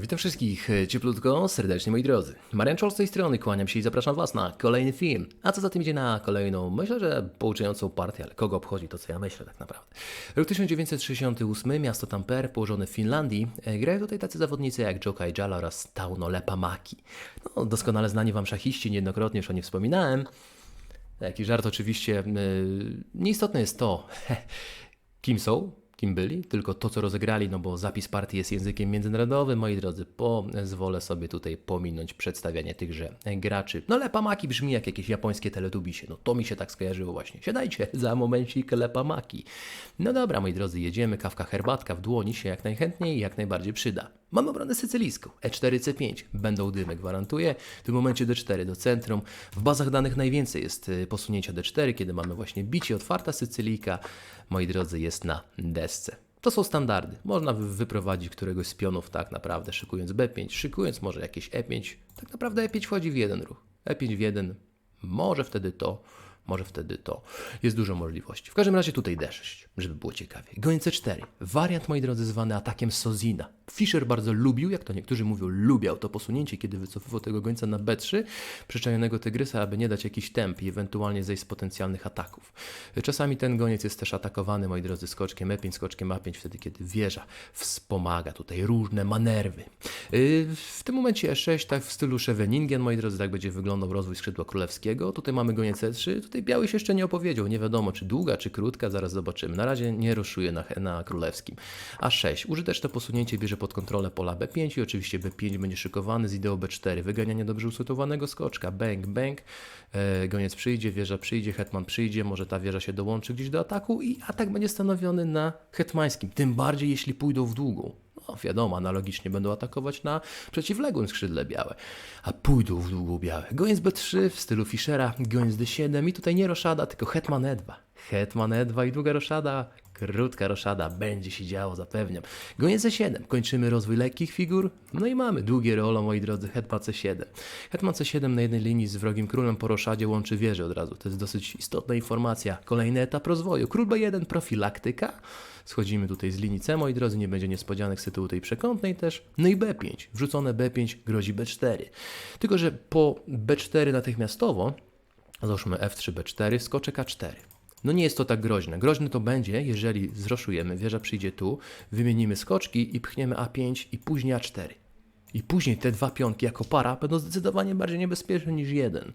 Witam wszystkich e, cieplutko, serdecznie moi drodzy. Marian Czol z tej strony, kłaniam się i zapraszam Was na kolejny film. A co za tym idzie na kolejną, myślę, że pouczającą partię, ale kogo obchodzi to, co ja myślę tak naprawdę. Rok 1968, miasto Tampere, położone w Finlandii. E, Grają tutaj tacy zawodnicy jak Joka Jala oraz Tauno Lepamaki. No, doskonale znani Wam szachiści, niejednokrotnie już o nich wspominałem. Taki żart oczywiście. Yy, nieistotne jest to, kim są, kim byli, tylko to, co rozegrali, no bo zapis partii jest językiem międzynarodowym, moi drodzy, pozwolę sobie tutaj pominąć przedstawianie tychże graczy. No lepamaki brzmi jak jakieś japońskie teletubisie, no to mi się tak skojarzyło właśnie. Siadajcie, za momencik lepamaki. No dobra, moi drodzy, jedziemy, kawka, herbatka w dłoni się jak najchętniej i jak najbardziej przyda. Mamy obronę sycylijską, E4, C5, będą dymy, gwarantuję. W tym momencie D4 do centrum. W bazach danych najwięcej jest y, posunięcia D4, kiedy mamy właśnie bicie, otwarta Sycylijka, moi drodzy, jest na desce. To są standardy. Można wy- wyprowadzić któregoś z pionów tak naprawdę, szykując B5, szykując może jakieś E5. Tak naprawdę E5 wchodzi w jeden ruch. E5 w jeden, może wtedy to, może wtedy to. Jest dużo możliwości. W każdym razie tutaj D6, żeby było ciekawie. Goń C4. Wariant, moi drodzy, zwany atakiem Sozina. Fischer bardzo lubił, jak to niektórzy mówią, lubiał to posunięcie, kiedy wycofywał tego gońca na B3, przyczajonego tygrysa, aby nie dać jakiś temp i ewentualnie zejść z potencjalnych ataków. Czasami ten goniec jest też atakowany, moi drodzy, skoczkiem E5, skoczkiem A5, wtedy kiedy wieża wspomaga tutaj różne manerwy. Yy, W tym momencie E6, tak w stylu Scheveningen, moi drodzy, tak będzie wyglądał rozwój skrzydła królewskiego. Tutaj mamy goniec E3, tutaj biały się jeszcze nie opowiedział, nie wiadomo czy długa, czy krótka, zaraz zobaczymy. Na razie nie roszuje na, na królewskim. A6, użyteczne posunięcie bierze pod kontrolę pola B5 i oczywiście B5 będzie szykowany z ideą B4, wyganianie dobrze usytuowanego skoczka, bang, bang, e, goniec przyjdzie, wieża przyjdzie, hetman przyjdzie, może ta wieża się dołączy gdzieś do ataku i atak będzie stanowiony na hetmańskim, tym bardziej jeśli pójdą w długą. No wiadomo, analogicznie będą atakować na przeciwległym skrzydle białe, a pójdą w długą białe. Goniec B3 w stylu Fischera, goniec D7 i tutaj nie roszada, tylko hetman E2. Hetman E2 i długa roszada, krótka roszada, będzie się działo, zapewniam. Goniec C7, kończymy rozwój lekkich figur, no i mamy długie rolo, moi drodzy, hetman C7. Hetman C7 na jednej linii z wrogim królem po roszadzie łączy wieżę od razu, to jest dosyć istotna informacja. Kolejny etap rozwoju, król B1, profilaktyka, Schodzimy tutaj z linii C, moi drodzy, nie będzie niespodzianek z tytułu tej przekątnej też. No i B5. Wrzucone B5 grozi B4. Tylko, że po B4 natychmiastowo, załóżmy F3, B4, skoczek A4. No nie jest to tak groźne. Groźne to będzie, jeżeli zroszujemy, wieża przyjdzie tu, wymienimy skoczki i pchniemy A5 i później A4. I później te dwa pionki jako para będą zdecydowanie bardziej niebezpieczne niż jeden.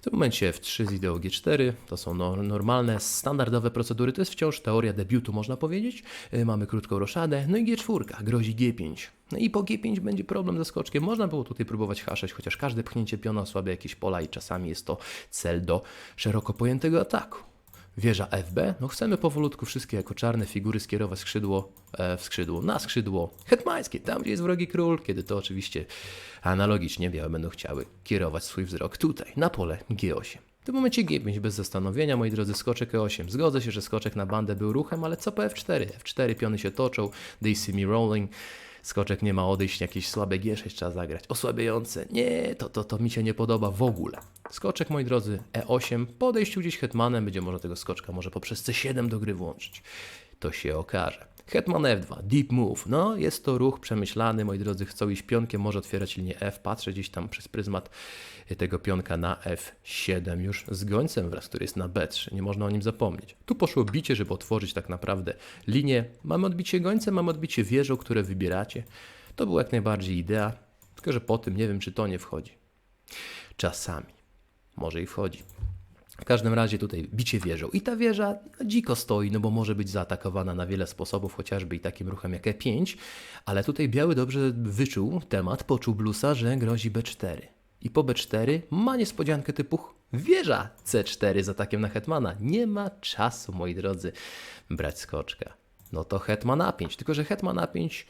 W tym momencie F3 z ideą G4 to są no, normalne, standardowe procedury. To jest wciąż teoria debiutu, można powiedzieć. Yy, Mamy krótką roszadę, no i G4 grozi G5. No i po G5 będzie problem ze skoczkiem. Można było tutaj próbować H6, chociaż każde pchnięcie piona osłabia jakieś pola i czasami jest to cel do szeroko pojętego ataku. Wieża FB, no chcemy powolutku wszystkie jako czarne figury skierować skrzydło e, w skrzydło, na skrzydło hetmańskie, tam gdzie jest wrogi król, kiedy to oczywiście analogicznie białe będą chciały kierować swój wzrok tutaj, na pole G8. W tym momencie G5 bez zastanowienia, moi drodzy, skoczek E8. Zgodzę się, że skoczek na bandę był ruchem, ale co po F4? F4 piony się toczą, they see me rolling. Skoczek nie ma odejść, jakieś słabe G6 trzeba zagrać, osłabiające. Nie, to, to, to mi się nie podoba w ogóle. Skoczek, moi drodzy, E8, po odejściu gdzieś hetmanem będzie można tego skoczka może poprzez C7 do gry włączyć. To się okaże. Hetman F2, deep move. No, jest to ruch przemyślany, moi drodzy, chcą iść pionkiem, może otwierać linię F. Patrzę gdzieś tam przez pryzmat tego pionka na F7 już z gońcem wraz, który jest na B3. Nie można o nim zapomnieć. Tu poszło bicie, żeby otworzyć tak naprawdę linię. Mamy odbicie gońcem, mamy odbicie wieżą, które wybieracie. To była jak najbardziej idea, tylko że po tym nie wiem, czy to nie wchodzi. Czasami. Może i wchodzi. W każdym razie tutaj bicie wieżą. I ta wieża no, dziko stoi, no bo może być zaatakowana na wiele sposobów, chociażby i takim ruchem jak E5, ale tutaj biały dobrze wyczuł temat, poczuł blusa, że grozi B4. I po B4 ma niespodziankę typu wieża C4 z atakiem na hetmana. Nie ma czasu, moi drodzy, brać skoczka. No to hetman A5, tylko że hetman A5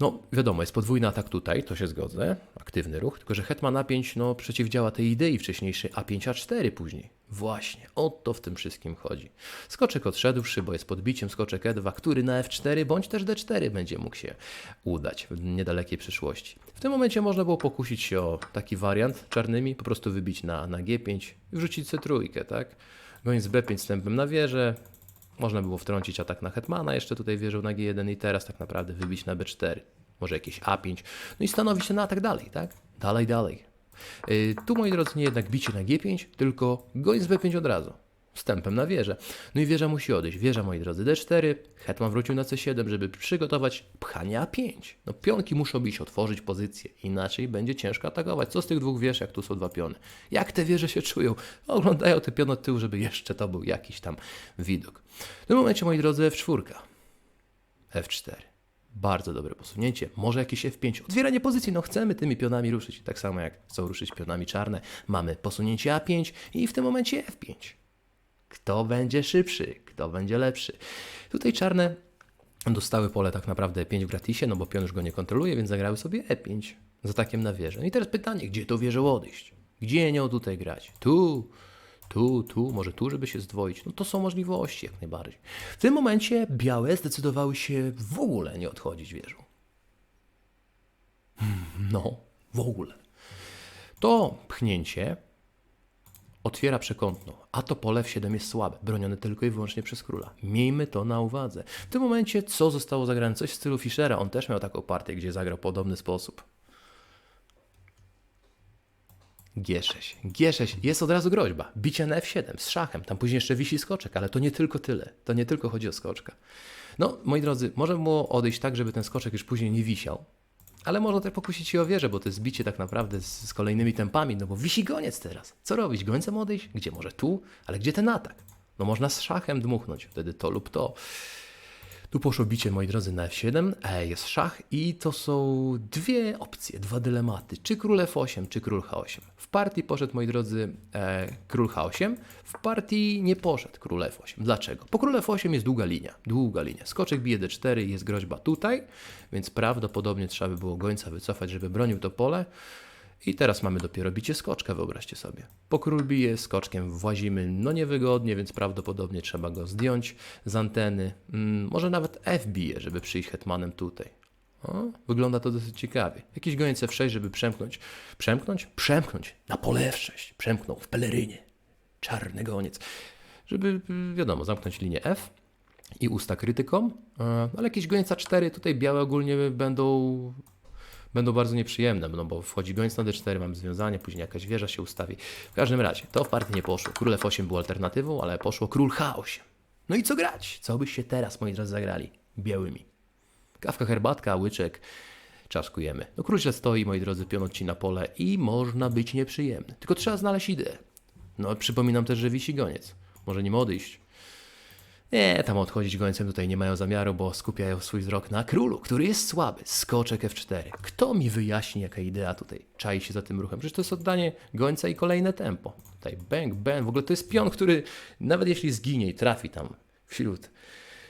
no, wiadomo, jest podwójny atak tutaj, to się zgodzę, aktywny ruch, tylko że hetman A5 no, przeciwdziała tej idei wcześniejszej A5 A4 później. Właśnie, o to w tym wszystkim chodzi. Skoczek odszedłszy, bo jest podbiciem, skoczek E2, który na F4 bądź też D4 będzie mógł się udać w niedalekiej przyszłości. W tym momencie można było pokusić się o taki wariant czarnymi, po prostu wybić na, na G5 i wrzucić C3, tak? Goniec B5 stępem na wieżę, można było wtrącić atak na Hetmana, jeszcze tutaj wieżą na G1 i teraz tak naprawdę wybić na B4. może jakieś A5, no i stanowi się na atak dalej, tak? Dalej, dalej. Yy, tu, moi drodzy, nie jednak bicie na G5, tylko goń z B5 od razu. Wstępem na wieżę. No i wieża musi odejść. Wieża, moi drodzy, D4. Hetman wrócił na C7, żeby przygotować pchanie A5. No pionki muszą iść, otworzyć pozycję. Inaczej będzie ciężko atakować. Co z tych dwóch wież, jak tu są dwa piony? Jak te wieże się czują? Oglądają te piony od tyłu, żeby jeszcze to był jakiś tam widok. W tym momencie, moi drodzy, F4. F4. Bardzo dobre posunięcie. Może jakieś F5. Otwieranie pozycji. No chcemy tymi pionami ruszyć. Tak samo jak chcą ruszyć pionami czarne. Mamy posunięcie A5 i w tym momencie F5. Kto będzie szybszy? Kto będzie lepszy? Tutaj czarne dostały pole tak naprawdę 5 w gratisie, no bo pion już go nie kontroluje, więc zagrały sobie E5 z atakiem na wieżę. No i teraz pytanie, gdzie to wieżę odejść? Gdzie nią tutaj grać? Tu, tu, tu, może tu, żeby się zdwoić. No to są możliwości jak najbardziej. W tym momencie białe zdecydowały się w ogóle nie odchodzić wieżą. Hmm, No, w ogóle. To pchnięcie otwiera przekątną, a to pole w 7 jest słabe, bronione tylko i wyłącznie przez króla. Miejmy to na uwadze. W tym momencie co zostało zagrane? Coś w stylu Fischera. On też miał taką partię, gdzie zagrał podobny sposób. G6. G6 jest od razu groźba. Bicie na F7 z szachem. Tam później jeszcze wisi skoczek, ale to nie tylko tyle. To nie tylko chodzi o skoczka. No, moi drodzy, może było odejść tak, żeby ten skoczek już później nie wisiał. Ale można też pokusić się o wieżę, bo to jest bicie tak naprawdę z, z kolejnymi tempami, no bo wisi goniec teraz. Co robić? Gońcem odejść? Gdzie? Może tu? Ale gdzie ten atak? No można z szachem dmuchnąć, wtedy to lub to. Tu poszło bicie, moi drodzy, na F7, e, jest szach i to są dwie opcje, dwa dylematy. Czy król F8, czy król H8. W partii poszedł, moi drodzy, e, król H8, w partii nie poszedł król F8. Dlaczego? Po król F8 jest długa linia, długa linia. Skoczek bije D4, jest groźba tutaj, więc prawdopodobnie trzeba by było gońca wycofać, żeby bronił to pole. I teraz mamy dopiero bicie skoczka, wyobraźcie sobie. Po król bije, skoczkiem włazimy, no niewygodnie, więc prawdopodobnie trzeba go zdjąć z anteny. Mm, może nawet F bije, żeby przyjść hetmanem tutaj. O, wygląda to dosyć ciekawie. Jakiś goniec F6, żeby przemknąć. Przemknąć? Przemknąć. Na pole F6. Przemknął w pelerynie. Czarny goniec. Żeby, wiadomo, zamknąć linię F i usta krytykom. E, Ale jakieś goniec A4, tutaj białe ogólnie będą będą bardzo nieprzyjemne, no bo wchodzi gońc na D4, mamy związanie, później jakaś wieża się ustawi. W każdym razie, to w partii nie poszło. Król F8 był alternatywą, ale poszło król H8. No i co grać? Co byście teraz, moi drodzy, zagrali? Białymi. Kawka, herbatka, łyczek, czaszkujemy. No król źle stoi, moi drodzy, pion odcina pole i można być nieprzyjemny. Tylko trzeba znaleźć ideę. No przypominam też, że wisi goniec. Może nim odejść. Nie, tam odchodzić gońcem tutaj nie mają zamiaru, bo skupiają swój wzrok na królu, który jest słaby. Skoczek F4. Kto mi wyjaśni, jaka idea tutaj czai się za tym ruchem? Przecież to jest oddanie gońca i kolejne tempo. Tutaj bang, bang. W ogóle to jest pion, który nawet jeśli zginie i trafi tam wśród,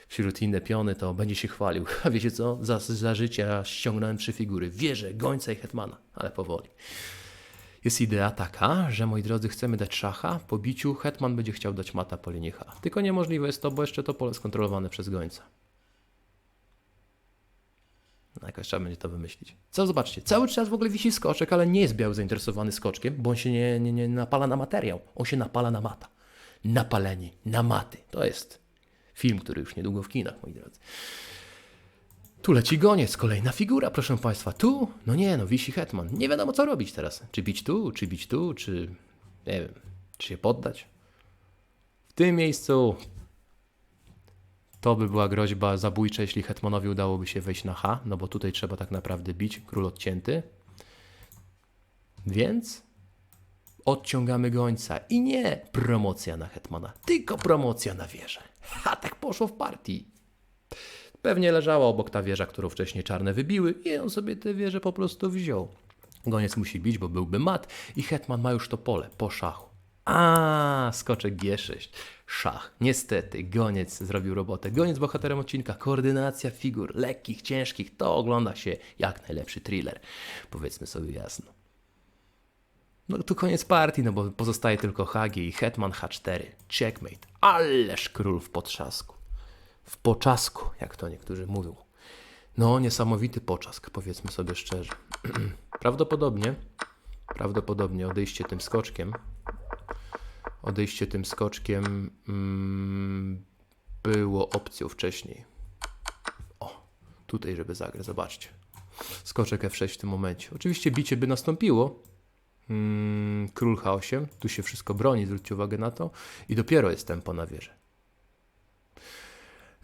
wśród inne piony, to będzie się chwalił. A wiecie co? Za, za życia ściągnąłem trzy figury. Wieżę, gońca i hetmana. Ale powoli. Jest idea taka, że moi drodzy, chcemy dać szacha, po biciu hetman będzie chciał dać mata po linii H. Tylko niemożliwe jest to, bo jeszcze to pole skontrolowane przez gońca. No jakoś trzeba będzie to wymyślić. Co zobaczcie, cały czas w ogóle wisi skoczek, ale nie jest biały zainteresowany skoczkiem, bo on się nie, nie, nie napala na materiał, on się napala na mata. Napalenie na maty. To jest film, który już niedługo w kinach, moi drodzy. Tu leci goniec, kolejna figura, proszę Państwa. Tu? No nie, no wisi hetman. Nie wiadomo co robić teraz. Czy bić tu, czy bić tu, czy nie wiem, czy się poddać. W tym miejscu to by była groźba zabójcza, jeśli hetmanowi udałoby się wejść na H, no bo tutaj trzeba tak naprawdę bić, król odcięty. Więc odciągamy gońca i nie promocja na hetmana, tylko promocja na wieżę. A tak poszło w partii. Pewnie leżała obok ta wieża, którą wcześniej czarne wybiły i on sobie tę wieżę po prostu wziął. Goniec musi bić, bo byłby mat i hetman ma już to pole po szachu. A, skoczek G6. Szach. Niestety, goniec zrobił robotę. Goniec bohaterem odcinka. Koordynacja figur lekkich, ciężkich. To ogląda się jak najlepszy thriller. Powiedzmy sobie jasno. No tu koniec partii, no bo pozostaje tylko Hagi i Hetman H4. Checkmate. Ależ król w potrzasku. W poczasku, jak to niektórzy mówią. No, niesamowity poczask, powiedzmy sobie szczerze. prawdopodobnie, prawdopodobnie odejście tym skoczkiem, odejście tym skoczkiem mm, było opcją wcześniej. O, tutaj, żeby zagrać, zobaczcie. Skoczek F6 w tym momencie. Oczywiście bicie by nastąpiło. Mm, król H8. Tu się wszystko broni, zwróćcie uwagę na to. I dopiero jest tempo na wieżę.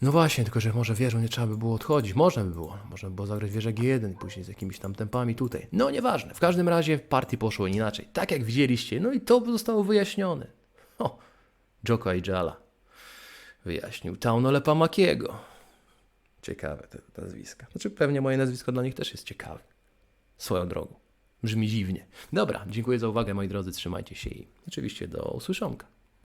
No właśnie, tylko że może wieżą nie trzeba by było odchodzić. Można by było. Można by było zagrać wieżę G1 i później z jakimiś tam tempami tutaj. No nieważne. W każdym razie partii poszło inaczej. Tak jak widzieliście. No i to zostało wyjaśnione. O, Joko Ajala wyjaśnił Taunole Pamakiego. Ciekawe te, te nazwiska. Znaczy pewnie moje nazwisko dla nich też jest ciekawe. Swoją drogą. Brzmi dziwnie. Dobra, dziękuję za uwagę moi drodzy. Trzymajcie się i oczywiście do usłyszonka.